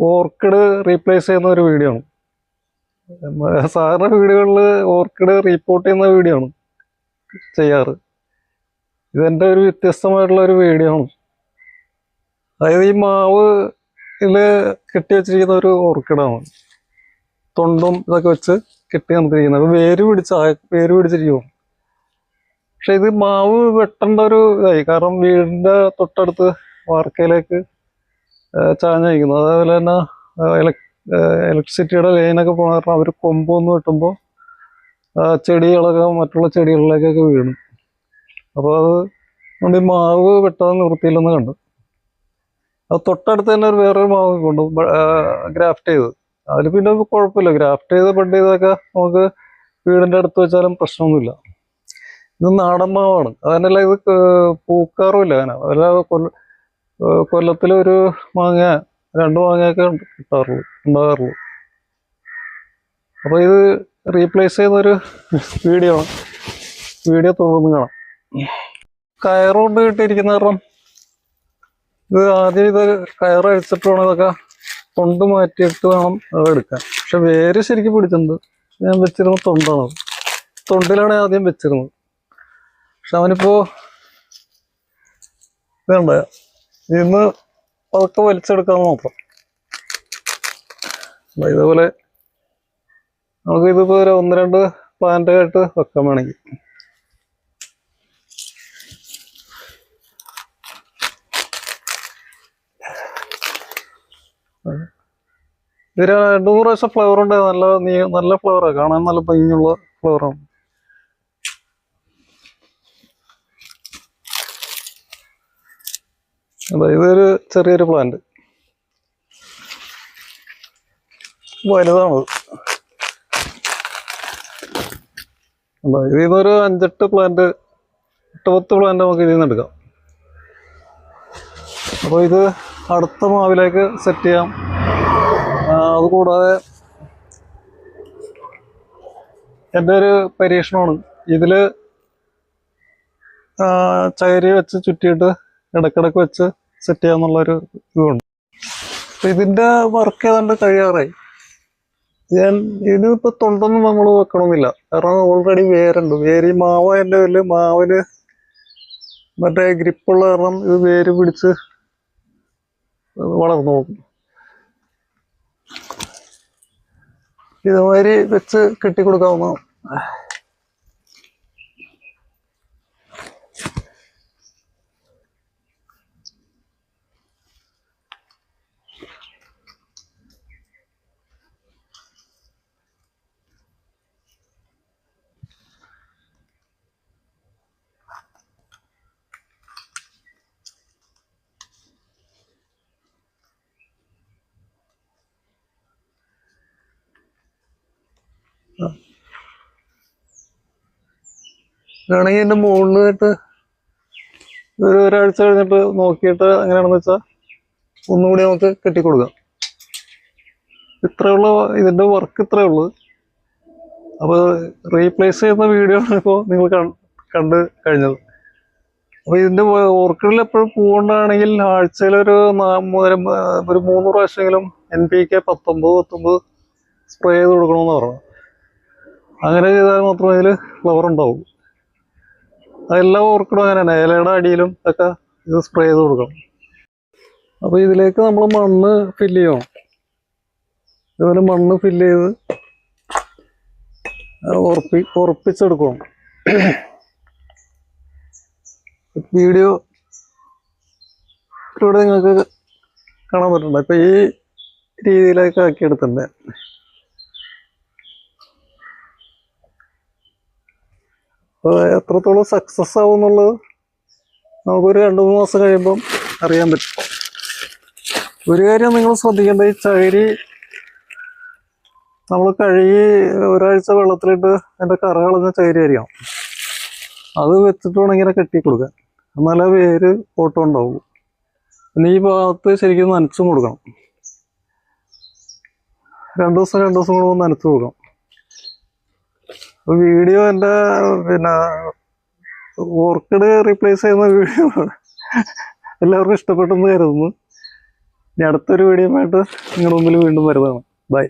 Orchid replace ചെയ്യുന്ന ഒരു video ആണ്. സാധാരണ വീടുകളിൽ ഓർക്കിഡ് റീപ്പോർട്ട് ചെയ്യുന്ന വീഡിയോ ആണ് ചെയ്യാറ്. ഇതെന്റെ ഒരു വ്യത്യസ്തമായിട്ടുള്ള ഒരു വീഡിയോ ആണ്. അതായത് ഈ മാവ് കെട്ടി വെച്ചിരിക്കുന്ന ഒരു ഓർക്കിഡാണ് തൊണ്ടും ഇതൊക്കെ വെച്ച് കെട്ടി നിർത്തിയിരിക്കുന്നത് അപ്പോൾ വേര് പിടിച്ച വേര് പിടിച്ചിരിക്കും പക്ഷെ ഇത് മാവ് വെട്ടേണ്ട ഒരു ഇതായി. കാരണം വീടിന്റെ തൊട്ടടുത്ത് വാർക്കയിലേക്ക് ചാഞ്ഞിരിക്കുന്നു. അതേപോലെ തന്നെ ഇലക്ട്രിസിറ്റിയുടെ ലൈനൊക്കെ പോണ കാരണം അവർ കൊമ്പൊന്ന് വെട്ടുമ്പോൾ ചെടികളൊക്കെ മറ്റുള്ള ചെടികളിലേക്കൊക്കെ വീണു. അപ്പോൾ അത് നമ്മുടെ മാവ് വെട്ടാൻ നിവൃത്തിയില്ലെന്ന് കണ്ടു. അത് തൊട്ടടുത്ത് തന്നെ ഒരു വേറൊരു മാവ് കൊണ്ടു ഗ്രാഫ്റ്റ് ചെയ്ത് അതിൽ പിന്നെ കുഴപ്പമില്ല. ഗ്രാഫ്റ്റ് ചെയ്ത് ബഡ് ചെയ്തൊക്കെ നമുക്ക് വീടിന്റെ അടുത്ത് വെച്ചാലും പ്രശ്നമൊന്നുമില്ല. ഇത് നാടൻ മാവാണ്. അതന്നല്ല ഇത് പൂക്കാറുമില്ല. അങ്ങനെ അതല്ല കൊല്ലത്തിൽ ഒരു മാങ്ങ രണ്ട് മാങ്ങയൊക്കെ കിട്ടാറുള്ളൂ ഉണ്ടാകാറുള്ളൂ. അപ്പൊ ഇത് റീപ്ലേസ് ചെയ്യുന്ന ഒരു വീഡിയോ വീഡിയോ തോന്നുന്നു കാണാം. കയറുകൊണ്ട് കിട്ടിയിരിക്കുന്ന കാരണം ഇത് ആദ്യം ഇത് കയറഴിച്ചിട്ട് വേണം ഇതൊക്കെ തൊണ്ട് മാറ്റിയിട്ട് വേണം എടുക്കാൻ. പക്ഷെ വേര് ശരിക്കും പിടിച്ചിട്ടുണ്ട്. ഞാൻ വെച്ചിരുന്ന തൊണ്ടാണ് തൊണ്ടിലാണ് ആദ്യം വെച്ചിരുന്നത്. പക്ഷെ അവനിപ്പോ ഇതുണ്ട്? ഇന്ന് അതൊക്കെ വലിച്ചെടുക്കാൻ നോക്കാം ഇതേപോലെ നമുക്ക് ഇതിപ്പോ ഒരു ഒന്ന് രണ്ട് പ്ലാന്റ് ആയിട്ട് വെക്കാൻ വേണമെങ്കിൽ. ഇതിന് രണ്ടു മൂന്ന് പ്രാവശ്യം ഫ്ലവർ ഉണ്ട്. നല്ല നല്ല ഫ്ലവറാണ് കാണാൻ നല്ല ഭംഗിയുള്ള ഫ്ലവറാണ് അതെ ഇതൊരു ചെറിയൊരു പ്ലാന്റ് വലുതാണത്. ഇതിൽ നിന്നൊരു അഞ്ചെട്ട് പ്ലാന്റ് എട്ട് പത്ത് പ്ലാന്റ് നമുക്ക് ഇതിൽ നിന്ന് എടുക്കാം. അപ്പോൾ ഇത് അടുത്ത മാവിലേക്ക് സെറ്റ് ചെയ്യാം. അതുകൂടാതെ എന്റെ ഒരു പരീക്ഷണമാണ്. ഇതിൽ ചകരി വെച്ച് ചുറ്റിയിട്ട് ഇടക്കിടക്ക് വെച്ച് സെറ്റ് ചെയ്യാന്നുള്ളൊരു ഇതുണ്ട്. അപ്പം ഇതിന്റെ വർക്ക് ഏതാണ്ട് കഴിയാറായി. ഞാൻ ഇതിനിപ്പോൾ തൊണ്ടൊന്നും നമ്മൾ വെക്കണമെന്നില്ല കാരണം ഓൾറെഡി വേരുണ്ട്. വേര് ഈ മാവ് എന്റെ കയ്യിൽ മാവിന് മറ്റേ ഗ്രിപ്പുള്ള കാരണം ഇത് വേര് പിടിച്ച് വളർന്നു പോകും ഇതുമാതിരി വെച്ച് കെട്ടിക്കൊടുക്കാവുന്ന വേണമെങ്കിൽ എന്റെ മുകളിലായിട്ട് ഒരു ഒരാഴ്ച കഴിഞ്ഞിട്ട് നോക്കിയിട്ട് എങ്ങനെയാണെന്ന് വെച്ചാൽ ഒന്നുകൂടി നമുക്ക് കെട്ടിക്കൊടുക്കാം. ഇത്രയുള്ള ഇതിന്റെ വർക്ക് ഇത്രയേ ഉള്ളൂ. അപ്പോൾ റീപ്ലേസ് ചെയ്യുന്ന വീഡിയോ ആണ് ഇപ്പോൾ നിങ്ങൾ കണ്ട് കഴിഞ്ഞത്. അപ്പോൾ ഇതിന്റെ ഓർക്കിഡിൽ എപ്പോഴും പൂവുണ്ടാണെങ്കിൽ ആഴ്ചയിൽ ഒരു ഒരു മൂന്ന് പ്രാവശ്യമെങ്കിലും എൻ പി കെ പത്തൊമ്പത് പത്തൊമ്പത് സ്പ്രേ ചെയ്ത് കൊടുക്കണമെന്ന് പറഞ്ഞു അങ്ങനെ ചെയ്താൽ മാത്രമേ ഇതിൽ ഫ്ലവർ ഉണ്ടാവൂ അതെല്ലാം ഓർക്കിഡും അങ്ങനെ തന്നെ ഇലയുടെ അടിയിലും ഒക്കെ ഇത് സ്പ്രേ ചെയ്ത് കൊടുക്കണം. അപ്പോൾ ഇതിലേക്ക് നമ്മൾ മണ്ണ് ഫില്ല് ചെയ്യണം. ഇതുപോലെ മണ്ണ് ഫില്ല് ചെയ്ത് ഉറപ്പി ഉറപ്പിച്ചെടുക്കണം. വീഡിയോ ഇവിടെ നിങ്ങൾക്ക് കാണാൻ പറ്റുന്നുണ്ട്. അപ്പോൾ ഈ രീതിയിലൊക്കെ ആക്കി അപ്പോൾ എത്രത്തോളം സക്സസ് ആവും എന്നുള്ളത് നമുക്കൊരു രണ്ട് മൂന്ന് മാസം കഴിയുമ്പം അറിയാൻ പറ്റും. ഒരു കാര്യം നിങ്ങൾ ശ്രദ്ധിക്കേണ്ടത് ഈ ചകിരി നമ്മൾ കഴുകി ഒരാഴ്ച വെള്ളത്തിലിട്ട് അതിന്റെ കറ കളഞ്ഞ ചകിരി ആയിരിക്കണം. അത് വെച്ചിട്ട് വേണം ഇങ്ങനെ കെട്ടി കൊടുക്കാൻ. എന്നാലേ വേര് ഓട്ടം ഉണ്ടാവുള്ളൂ. പിന്നെ ഈ ഭാഗത്ത് ശരിക്കും നനച്ചും കൊടുക്കണം. രണ്ടു ദിവസം രണ്ടു ദിവസം കൂടെ നനച്ചു കൊടുക്കണം. വീഡിയോ എന്റെ പിന്നെ ഓർക്കിഡ് റീപ്ലേസ് ചെയ്യുന്ന വീഡിയോ എല്ലാവർക്കും ഇഷ്ടപ്പെട്ടെന്ന് കരുതുന്നു. ഇനി അടുത്തൊരു വീഡിയോ ആയിട്ട് നിങ്ങളുടെ മുമ്പിൽ വീണ്ടും വരുന്നതാണ്. ബൈ